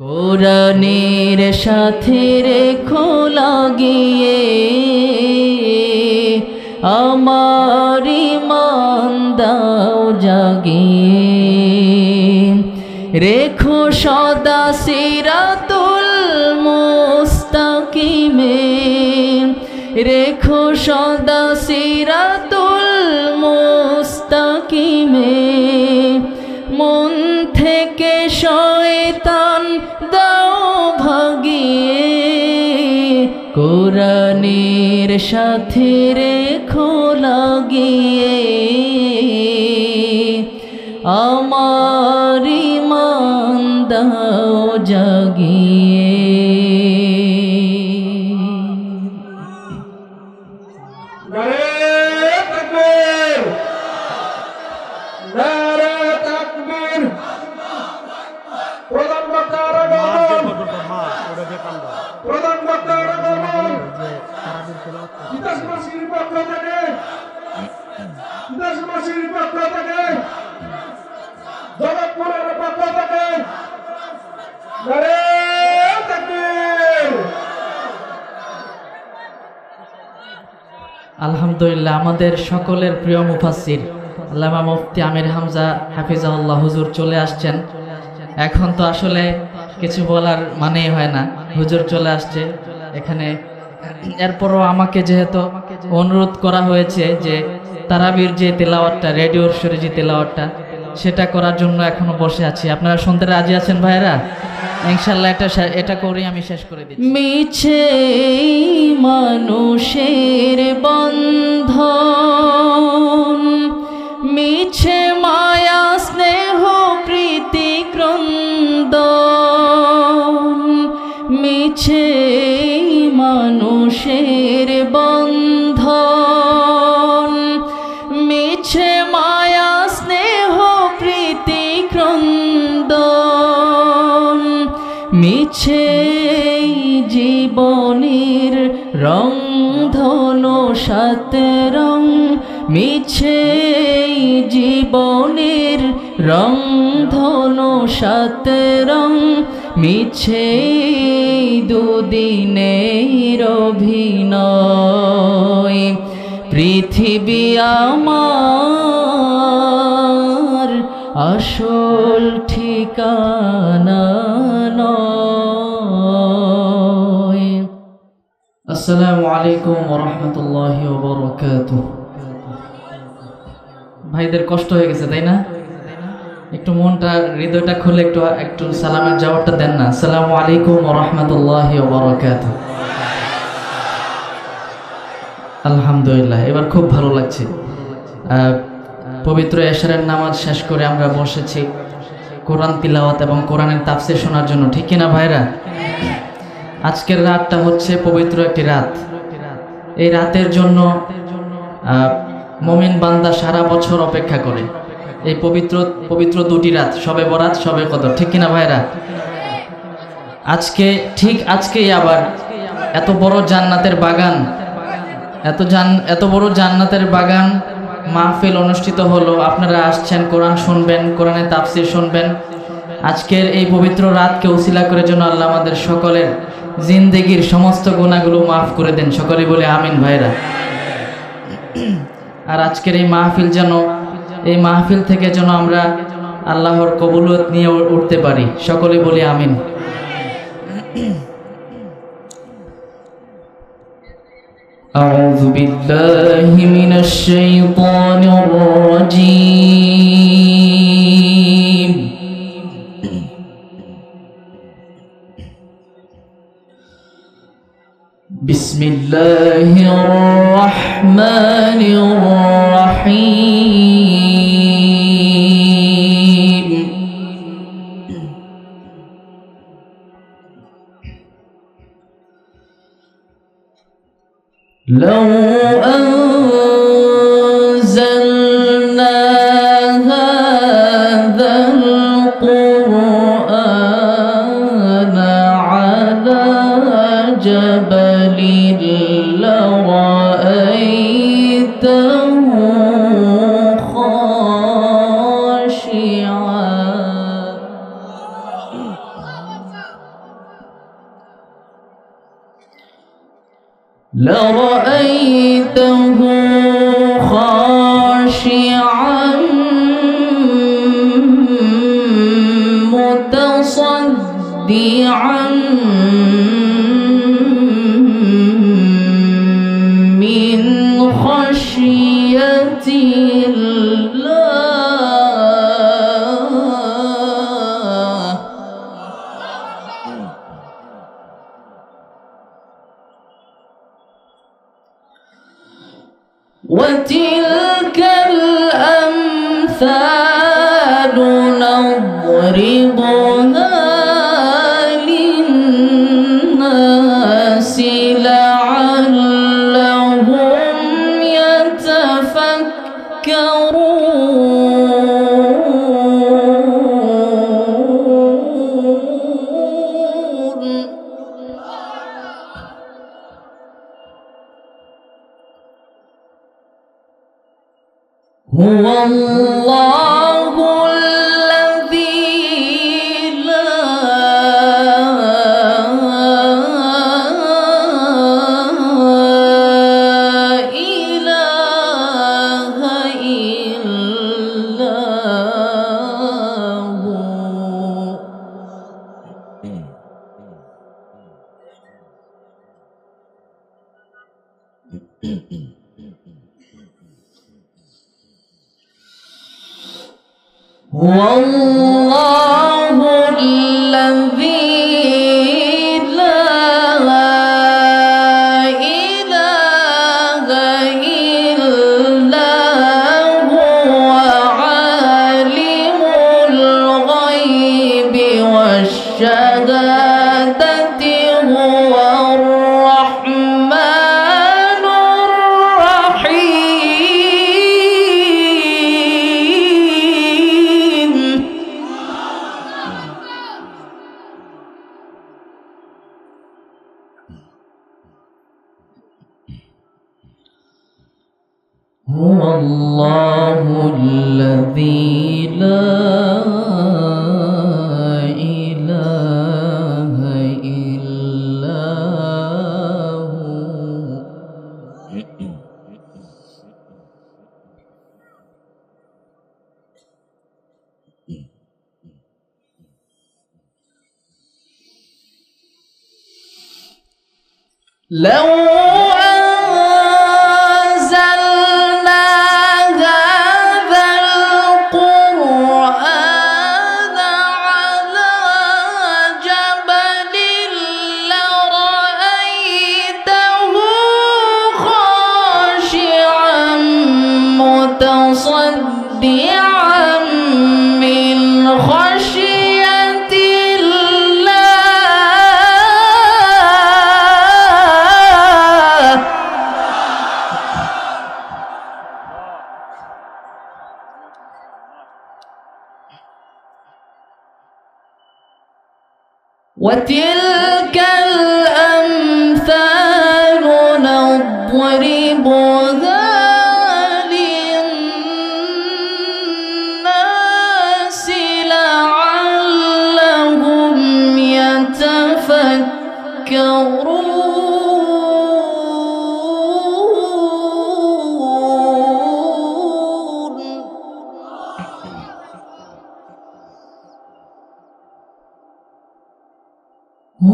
কোরআনের সাথে রেখো গিয়ে আমার মান দাও জাগিয়ে। রেখো সাথে রেখো লাগিয়ে। আমার ইমান দাও জাগিয়ে আলহামদুলিল্লাহ, আমাদের সকলের প্রিয় মুফাসির আল্লামা মুফতি আমির হামজা হাফিজাউল্লাহ হুজুর চলে আসছেন। এখন তো আসলে কিছু বলার মানেই হয় না, হুজুর চলে আসছে এখানে। এরপরও আমাকে যেহেতু অনুরোধ করা হয়েছে যে তারাবির যে তেলাওয়ারটা রেডিওর সুরে যে তেলাওয়াতটা সেটা করার জন্য এখনও বসে আছি। আপনারা শুনতে রাজি আছেন ভাইরা ইনশাল্লাহ এটা এটা করেই আমি শেষ করে দিচ্ছি। মিছে মানুষের বন্ধ মিছে রং ধনু সাত রং মিছে দুদিনে অভিনয়। পৃথিবী আমার আসল ঠিকানা নয়। আসসালামু আলাইকুম ওরহমতুল্লাহ বরকাত ভাইদের কষ্ট হয়ে গেছে তাই না? একটু মনটা, হৃদয়টা খুলে একটু একটু সালামের জবাবটা দেন না। আসসালামু আলাইকুম ওরহমতুল্লাহ বরকাত আলহামদুলিল্লাহ, এবার খুব ভালো লাগছে। পবিত্র এশারের নামাজ শেষ করে আমরা বসেছি কোরআন তিলাওয়াত এবং কোরআনের তাফসির শোনার জন্য। ঠিক কিনা ভাইরা আজকের রাতটা হচ্ছে পবিত্র একটি রাত। এই রাতের জন্য মমিন বান্দা সারা বছর অপেক্ষা করে। এই পবিত্র পবিত্র দুটি রাত, সবে বরাত, সবে কদর, ঠিক কিনা ভাইরা আজকে, ঠিক আজকেই আবার এত বড় জান্নাতের বাগান, এত জান, এত বড় জান্নাতের বাগান মাহফিল অনুষ্ঠিত হলো। আপনারা আসছেন, কোরআন শুনবেন, কোরআনে তাফসির শুনবেন। আজকের এই পবিত্র রাতকে উসিলা করে জন্য আল্লাহ আমাদের সকলের জিন্দেগির সমস্ত গুণাগুলো মাফ করে দেন। সকলে বলে আমিন ভাইরা আর আজকের এই মাহফিল যেন এই মাহফিল থেকে যেন আমরা আল্লাহর কবুলত নিয়ে উ- উঠতে পারি সকলে বলি আমিন أعوذ بالله من الشيطان الرجيم بسم الله الرحمن الرحيم Não نفسه الله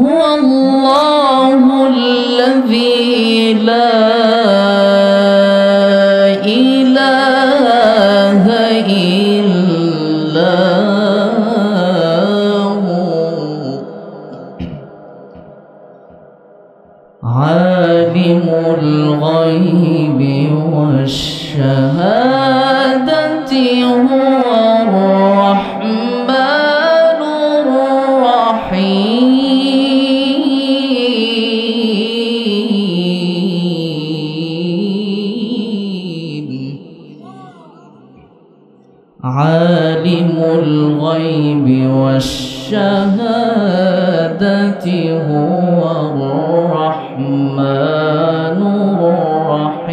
هو الله عالم الغيب والشهادة هو الرحمن الرحيم.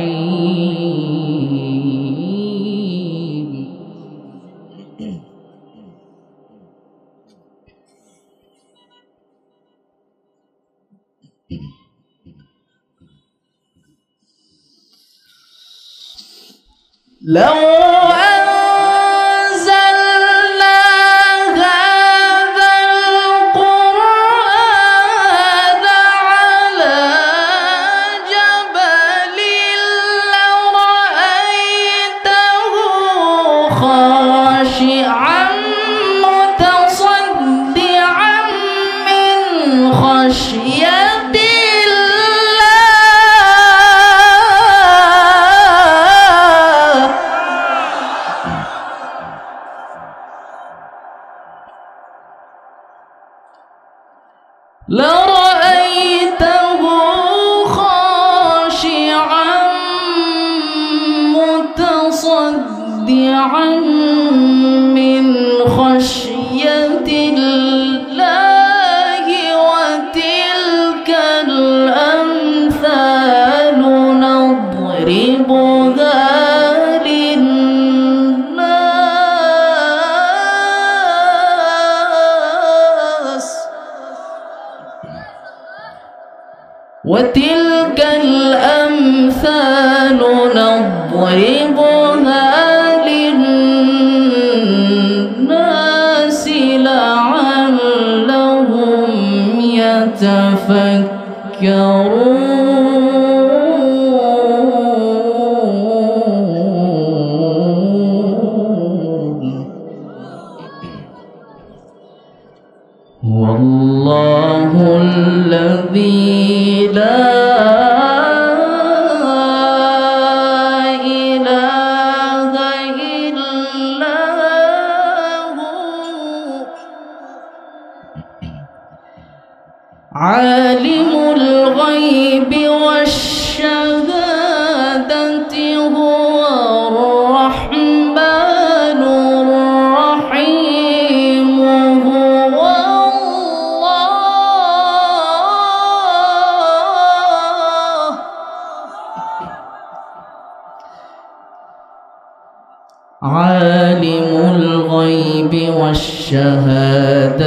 لو تفكرون عالم الغيب والشهادة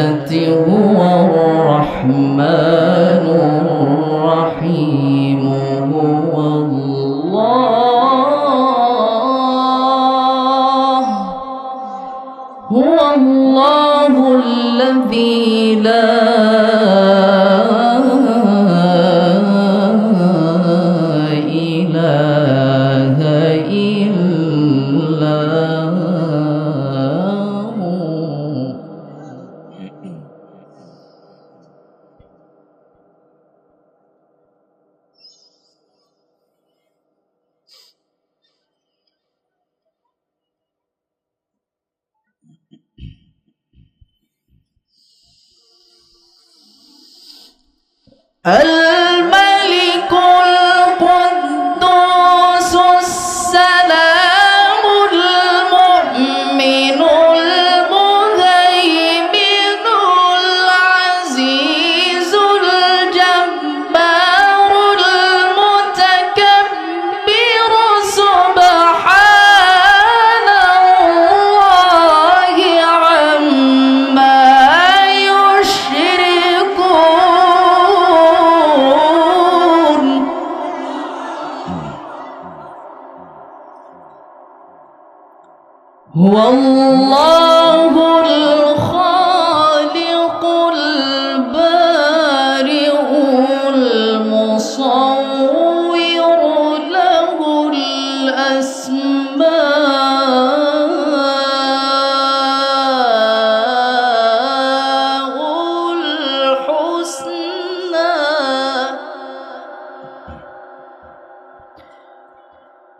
هو الرحمن الرحيم. ألا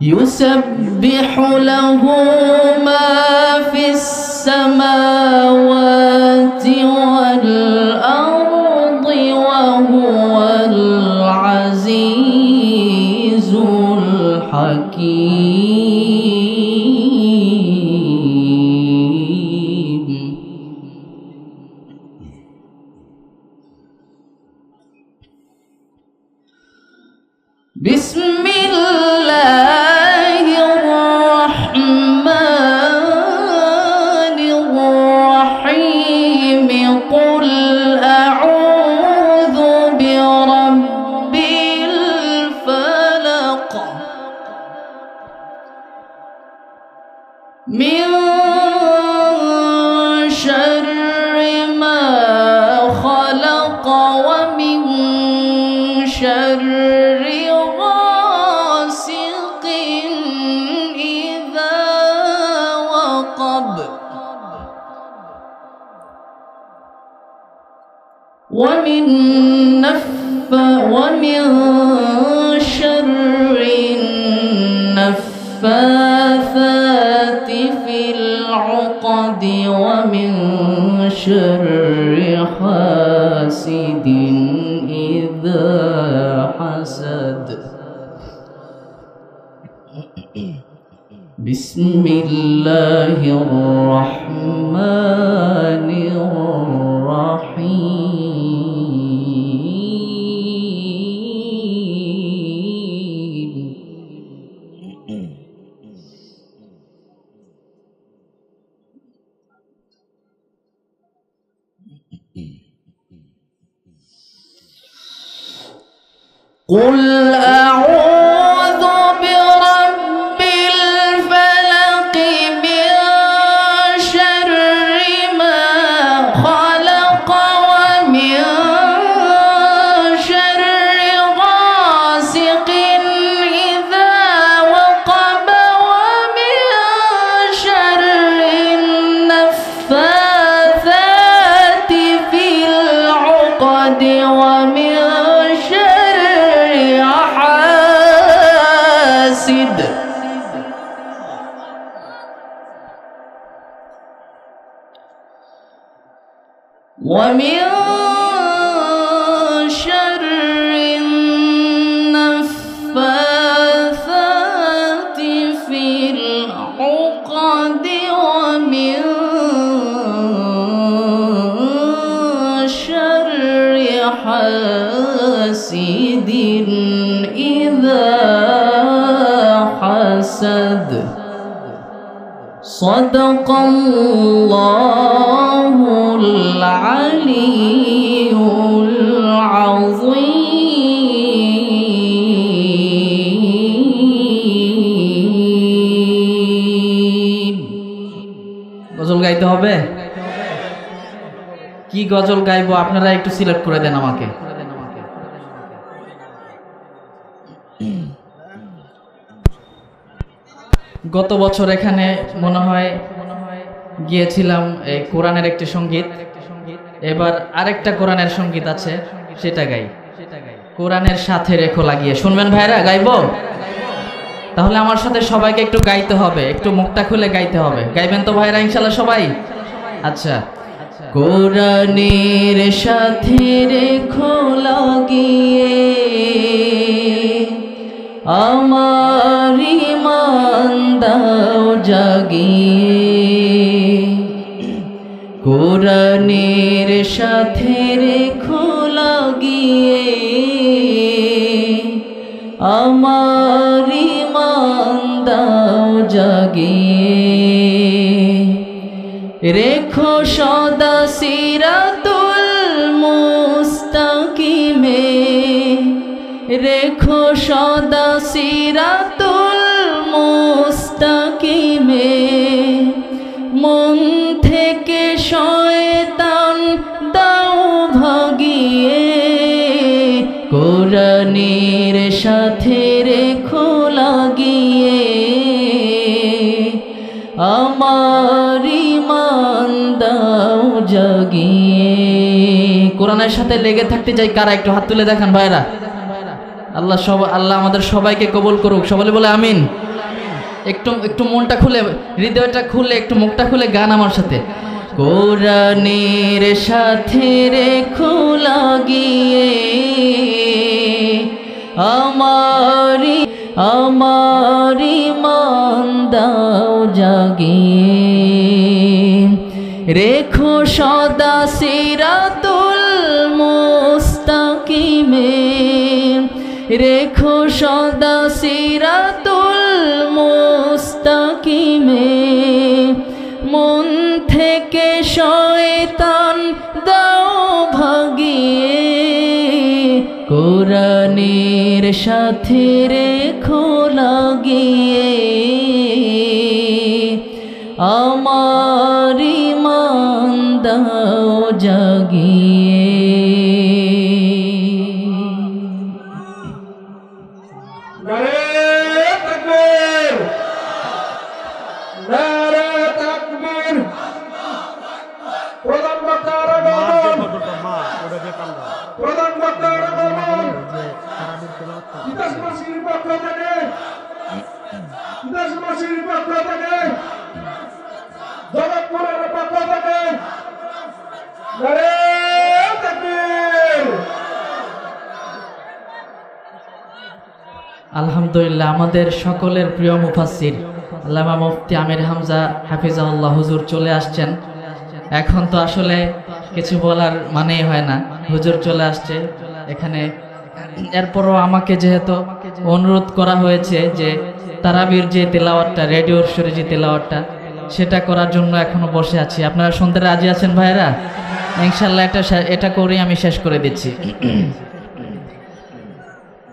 يسبح له ما في السماوات والأرض. ¡Por. شر حاسد إذا حسد. بسم الله الرحمن الرحيم. ومن شر النفاثات في العقد ومن شر حاسد إذا حسد. صدق الله العلي العظيم গজল গাইতে হবে কি গজল গাইবো আপনারা একটু সিলেক্ট করে দেন আমাকে গত বছর এখানে মনে হয় গিয়েছিলাম এই কোরআনের একটি সঙ্গীত এবার আরেকটা কোরআনের সংগীত আছে, সেটা গাই। কোরআনের সাথে রেখো লাগিয়ে। শুনবেন ভাইরা, গাইবো? তাহলে আমার সাথে সবাইকে একটু গাইতে হবে, একটু মুখটা খুলে গাইতে হবে। গাইবেন তো ভাইরা, ইনশাল্লাহ সবাই? আচ্ছা। কোরআনের সাথে রেখো লাগিয়ে, আমার ইমান দাও জাগিয়ে। কোরআনের সাথে রেখো লাগিয়ে। আমার ইমান দাও জাগিয়ে। রেখো সদা কোরআনের সাথে লেগে থাকতে চাই, কারা? একটু হাত তুলে দেখান, ভাইরা। আল্লাহ সব আল্লাহ আমাদের সবাইকে কবুল করুক। সবাই বলে আমিন। একটু একটু মনটা খুলে, হৃদয়টা খুলে, একটু মুখটা খুলে গান আমার সাথে। কোরআনের সাথে রেখো লাগিয়ে। আমারি আমারি মান দাও জাগিয়ে। রেখো রেখো সদা সিরাতুল মুস্তাকিমে। মন থেকে শয়তান দাও ভাগিয়ে। কোরআনের সাথে রেখো লাগিয়ে। আমার ইমান দাও জাগিয়ে। আমাদের সকলের প্রিয় মুফাসির আল্লামা মুফতি আমির হামজা হাফিজাহুল্লাহ হুজুর চলে আসছেন। এখন তো আসলে কিছু বলার মানেই হয় না। হুজুর চলে আসছে এখানে। এরপরও আমাকে যেহেতু অনুরোধ করা হয়েছে যে তারাবির যে তেলাওয়ারটা রেডিওর সুরে যে তেলাওয়াতটা, সেটা করার জন্য এখনও বসে আছি। আপনারা শুনতে রাজি আছেন ভাইরা ইনশাল্লাহ এটা এটা করেই আমি শেষ করে দিচ্ছি।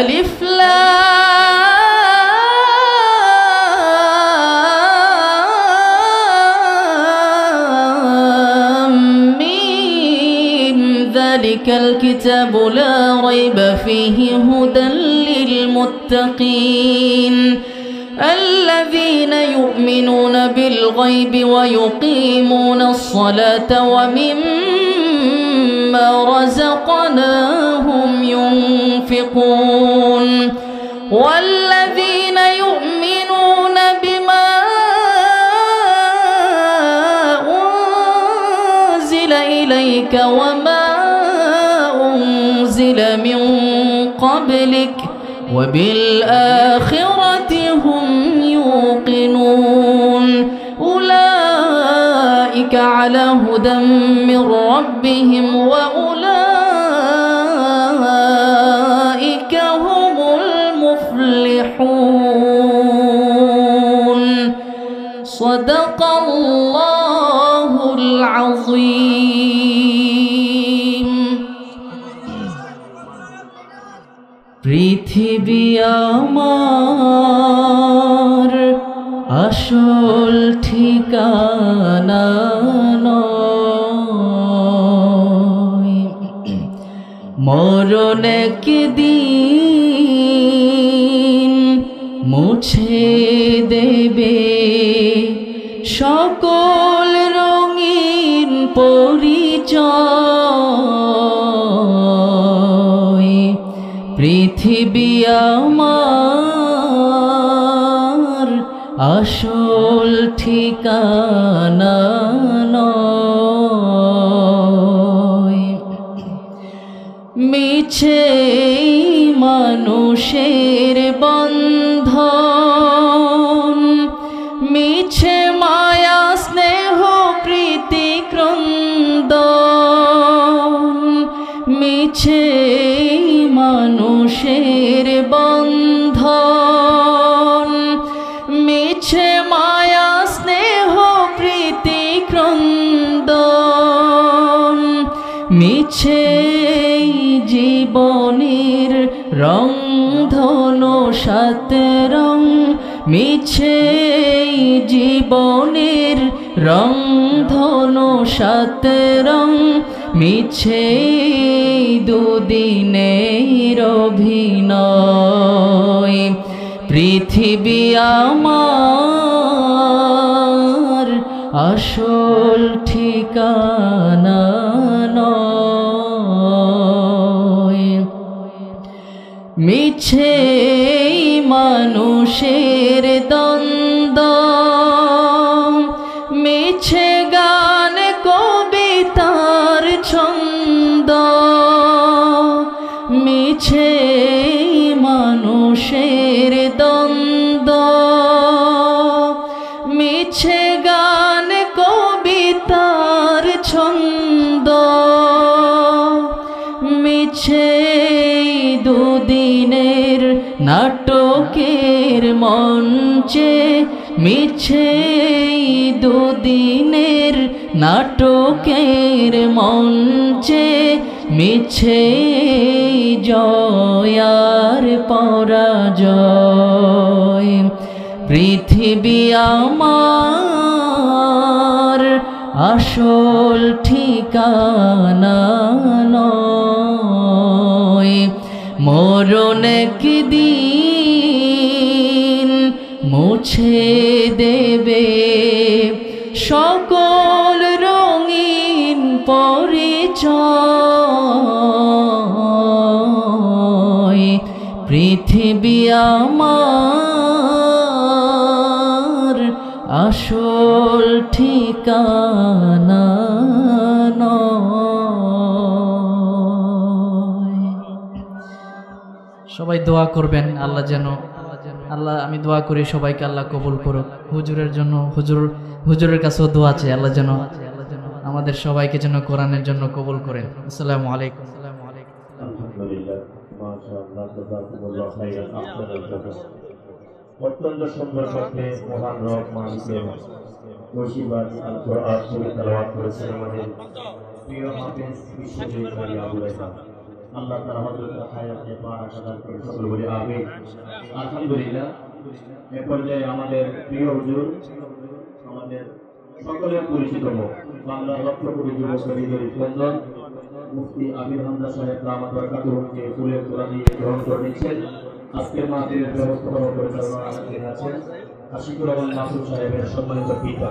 ألف لام ميم. ذلك الكتاب لا ريب فيه هدى للمتقين. الذين يؤمنون بالغيب ويقيمون الصلاة ومما إليك وما أنزل من قبلك وبالآخرة هم يوقنون أولئك على هدى من ربهم وأولئك هم المفلحون صدق الله العظيم আমার আসল ঠিকানা মরণ একদিন মুছে দেবে সকল ঠিকানা মিছে জীবনের রং ধনু সাত রং। মিছে জীবনের রং ধনু সাত রং। মিছে দুদিনের অভিনয়। পৃথিবী আমার আসল ঠিকানা। সেই মানুষের দ্বন্দ মিছে গান কবিতার ছন্দ মিছে মানুষের মিছে দুদিনের নাটকের মঞ্চে মিছে জয়ার পরাজয়। পৃথিবী আমার আসল ঠিকানা মরণ একদিন মুছে দেবে সকল রঙিন পরিচয় পৃথিবী আমার আসল ঠিকানা। সবাই দোয়া করবেন আল্লাহ যেন আল্লাহ, আমি দোয়া করি সবাইকে আল্লাহ কবুল করুক। হুজুরের জন্য, হুজুর, হুজুরের কাছেও দোয়া আছে আল্লাহ যেন আমাদের সবাইকে যেন কোরআনের জন্য কবুল করেন আসসালামু আলাইকুম। অত্যন্ত সুন্দর করতে মহান রব তেলাওয়াত করেছেন আমাদের প্রিয় আল্লাহ তাআলা আমাদের হায়াতে বারাকা দান করে সকল বলি আমিন। আলহামদুলিল্লাহ, এ পর্যায়ে আমাদের প্রিয় হুজুর, আমাদের সকলের পরিচিত বাংলার লক্ষ কোটি যুবক হৃদয় স্পন্দন মুফতি আমির হামদা সাহেব দামাত বরকাতুহুকে ফুলের তোলা দিয়ে গ্রহণ করে নিচ্ছেন। আজকের মাহফিলের ব্যবস্থাপনা পরিচালনা আছেন আশিকুর রহমান মাসুদ সাহেবের সম্মানিত পিতা।